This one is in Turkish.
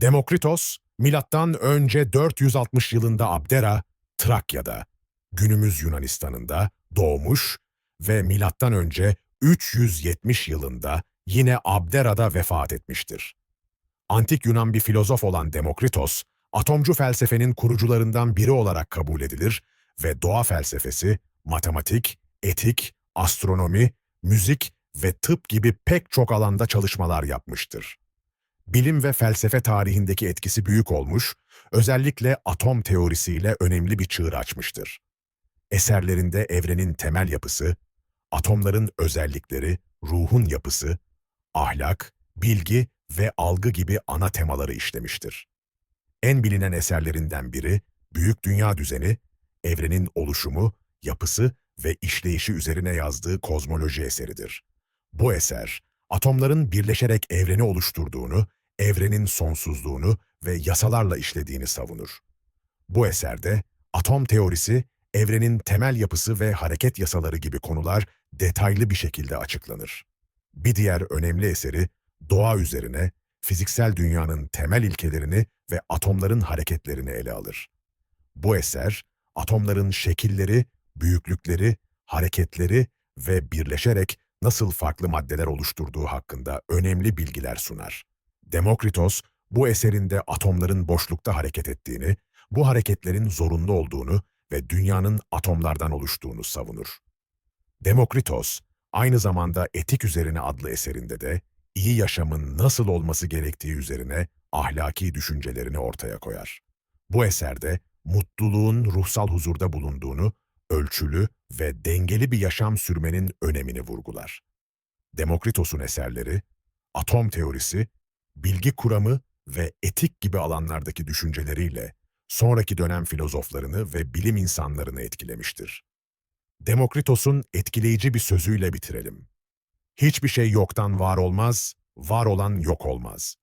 Demokritos, milattan önce 460 yılında Abdera, Trakya'da, günümüz Yunanistan'ında doğmuş ve milattan önce 370 yılında yine Abdera'da vefat etmiştir. Antik Yunan bir filozof olan Demokritos, atomcu felsefenin kurucularından biri olarak kabul edilir ve doğa felsefesi, matematik, etik, astronomi, müzik ve tıp gibi pek çok alanda çalışmalar yapmıştır. Bilim ve felsefe tarihindeki etkisi büyük olmuş, özellikle atom teorisiyle önemli bir çığır açmıştır. Eserlerinde evrenin temel yapısı, atomların özellikleri, ruhun yapısı, ahlak, bilgi ve algı gibi ana temaları işlemiştir. En bilinen eserlerinden biri, Büyük Dünya Düzeni, evrenin oluşumu, yapısı ve işleyişi üzerine yazdığı kozmoloji eseridir. Bu eser, atomların birleşerek evreni oluşturduğunu, evrenin sonsuzluğunu ve yasalarla işlediğini savunur. Bu eserde atom teorisi, evrenin temel yapısı ve hareket yasaları gibi konular detaylı bir şekilde açıklanır. Bir diğer önemli eseri, doğa üzerine, fiziksel dünyanın temel ilkelerini ve atomların hareketlerini ele alır. Bu eser, atomların şekilleri, büyüklükleri, hareketleri ve birleşerek nasıl farklı maddeler oluşturduğu hakkında önemli bilgiler sunar. Demokritos, bu eserinde atomların boşlukta hareket ettiğini, bu hareketlerin zorunlu olduğunu ve dünyanın atomlardan oluştuğunu savunur. Demokritos, aynı zamanda Etik Üzerine adlı eserinde de iyi yaşamın nasıl olması gerektiği üzerine ahlaki düşüncelerini ortaya koyar. Bu eserde mutluluğun ruhsal huzurda bulunduğunu, ölçülü ve dengeli bir yaşam sürmenin önemini vurgular. Demokritos'un eserleri, atom teorisi, bilgi kuramı ve etik gibi alanlardaki düşünceleriyle sonraki dönem filozoflarını ve bilim insanlarını etkilemiştir. Demokritos'un etkileyici bir sözüyle bitirelim. Hiçbir şey yoktan var olmaz, var olan yok olmaz.